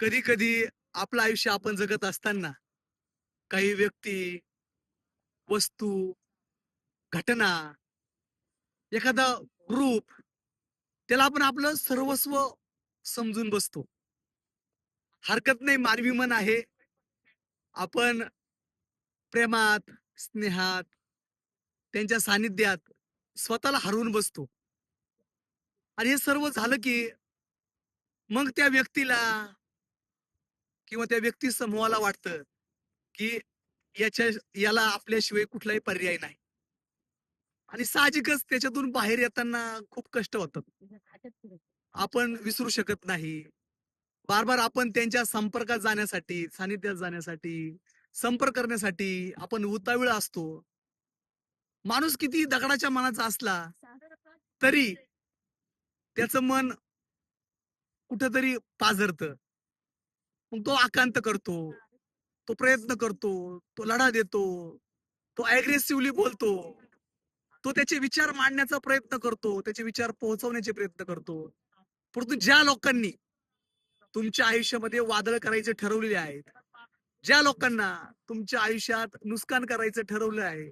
कधी कधी आपलं आयुष्य आपण जगत असताना काही व्यक्ती वस्तू घटना एखादा ग्रुप त्याला आपण आपलं सर्वस्व समजून बसतो. हरकत नाही मानवी मन आहे. आपण प्रेमात स्नेहात त्यांच्या सानिध्यात स्वतःला हरवून बसतो. आणि हे सर्व झालं की मग त्या व्यक्तीला किंवा त्या व्यक्ती समूहाला वाटतं की याच्या याला आपल्याशिवाय कुठलाही पर्याय नाही. आणि साहजिकच त्याच्यातून बाहेर येताना खूप कष्ट होतात. आपण विसरू शकत नाही. बार बार आपण त्यांच्या संपर्कात जाण्यासाठी सानिध्यात जाण्यासाठी संपर्क करण्यासाठी आपण उतावीळ असतो. माणूस किती दगडाच्या मनाचा असला तरी त्याचं मन कुठंतरी पाझरतं. मग तो आकांत करतो. तो प्रयत्न करतो. तो लढा देतो. तो अग्रेसिव्हली बोलतो. तो त्याचे विचार मांडण्याचा प्रयत्न करतो. त्याचे विचार पोहोचवण्याचे प्रयत्न करतो. परंतु ज्या लोकांनी तुमच्या आयुष्यामध्ये वादळ करायचे ठरवलेले आहेत ज्या लोकांना तुमच्या आयुष्यात नुकसान करायचं ठरवलं आहे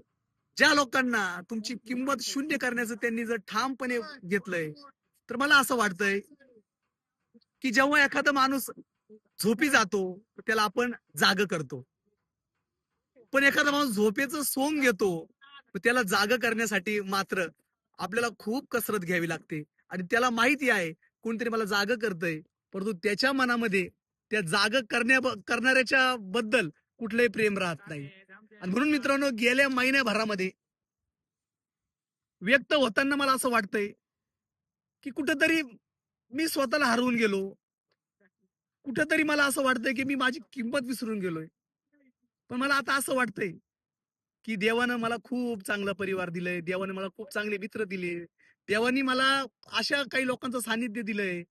ज्या लोकांना तुमची किंमत शून्य करण्याचं त्यांनी जर ठामपणे घेतलंय तर मला असं वाटतंय की जेव्हा एखादा माणूस झोपी जातो तर त्याला आपण जाग करतो. पण एखादा माणूस झोपेचं सोंग घेतो त्याला जाग करण्यासाठी मात्र आपल्याला खूप कसरत घ्यावी लागते. आणि त्याला माहिती आहे कोणतरी मला जाग करतय परंतु त्याच्या मनामध्ये त्या जाग करण्या करणाऱ्याच्या बद्दल कुठलंही प्रेम राहत नाही. आणि म्हणून मित्रांनो गेल्या महिन्याभरामध्ये व्यक्त होताना मला असं वाटतंय की कुठंतरी मी स्वतःला हरवून गेलो. कुठंतरी मला असं वाटतंय की मी माझी किंमत विसरून गेलोय. पण मला आता असं वाटतंय की देवानं मला खूप चांगला परिवार दिलाय देवाने मला खूप चांगले मित्र दिले देवानी मला अशा काही लोकांचं सानिध्य दिलंय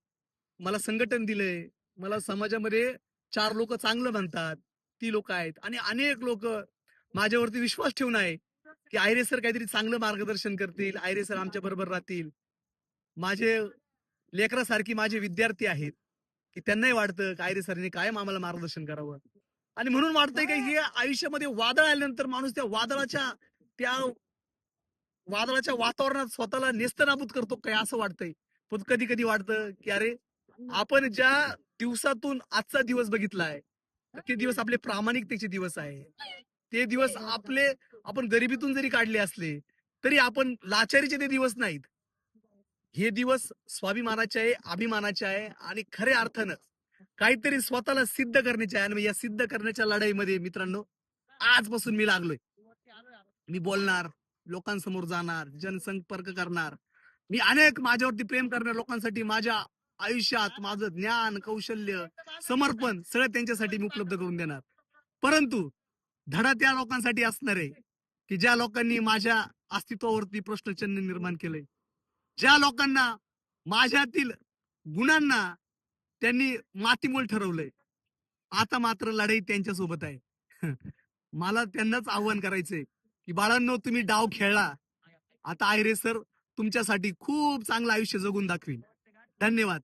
मला संघटन दिलंय मला समाजामध्ये चार लोक चांगलं म्हणतात ती लोक आहेत. आणि अनेक लोक माझ्यावरती विश्वास ठेवून आहे की आयरे सर काहीतरी चांगलं मार्गदर्शन करतील आयरे सर आमच्या बरोबर राहतील. माझे लेकरासारखी माझे विद्यार्थी आहेत. की त्यांनाही वाटतं काय रे सरांनी कायम आम्हाला मार्गदर्शन करावं? आणि म्हणून वाटतंय की हे आयुष्यामध्ये वादळ आल्यानंतर माणूस त्या वादळाच्या त्या वादळाच्या वातावरणात स्वतःला नेस्तनाबूत करतो काय असं वाटतंय? पण कधी कधी वाटतं की अरे आपण ज्या दिवसातून आजचा दिवस बघितलाय ते दिवस आपले प्रामाणिकतेचे दिवस आहे. ते दिवस आपले आपण गरिबीतून जरी काढले असले तरी आपण लाचारीचे ते दिवस नाहीत. हे दिवस स्वाभिमानाचे आहे अभिमानाचे आहे आणि खऱ्या अर्थानं काहीतरी स्वतःला सिद्ध करण्याचे आहे. आणि या सिद्ध करण्याच्या लढाईमध्ये मित्रांनो आजपासून मी लागलोय. मी बोलणार लोकांसमोर जाणार जनसंपर्क करणार. मी अनेक माझ्यावरती प्रेम करणाऱ्या लोकांसाठी माझ्या आयुष्यात माझं ज्ञान कौशल्य समर्पण सगळं त्यांच्यासाठी मी उपलब्ध करून देणार. परंतु धडा त्या लोकांसाठी असणार आहे की ज्या लोकांनी माझ्या अस्तित्वावरती प्रश्नचिन्ह निर्माण केलंय ज्या लोकांना माझ्यातील गुणांना त्यांनी मातीमोल ठरवलंय आता मात्र लढाई त्यांच्यासोबत आहे. मला त्यांनाच आव्हान करायचंय की बाळांनो तुम्ही डाव खेळला. आता आयरे सर तुमच्यासाठी खूप चांगलं आयुष्य जगून दाखवीन. धन्यवाद.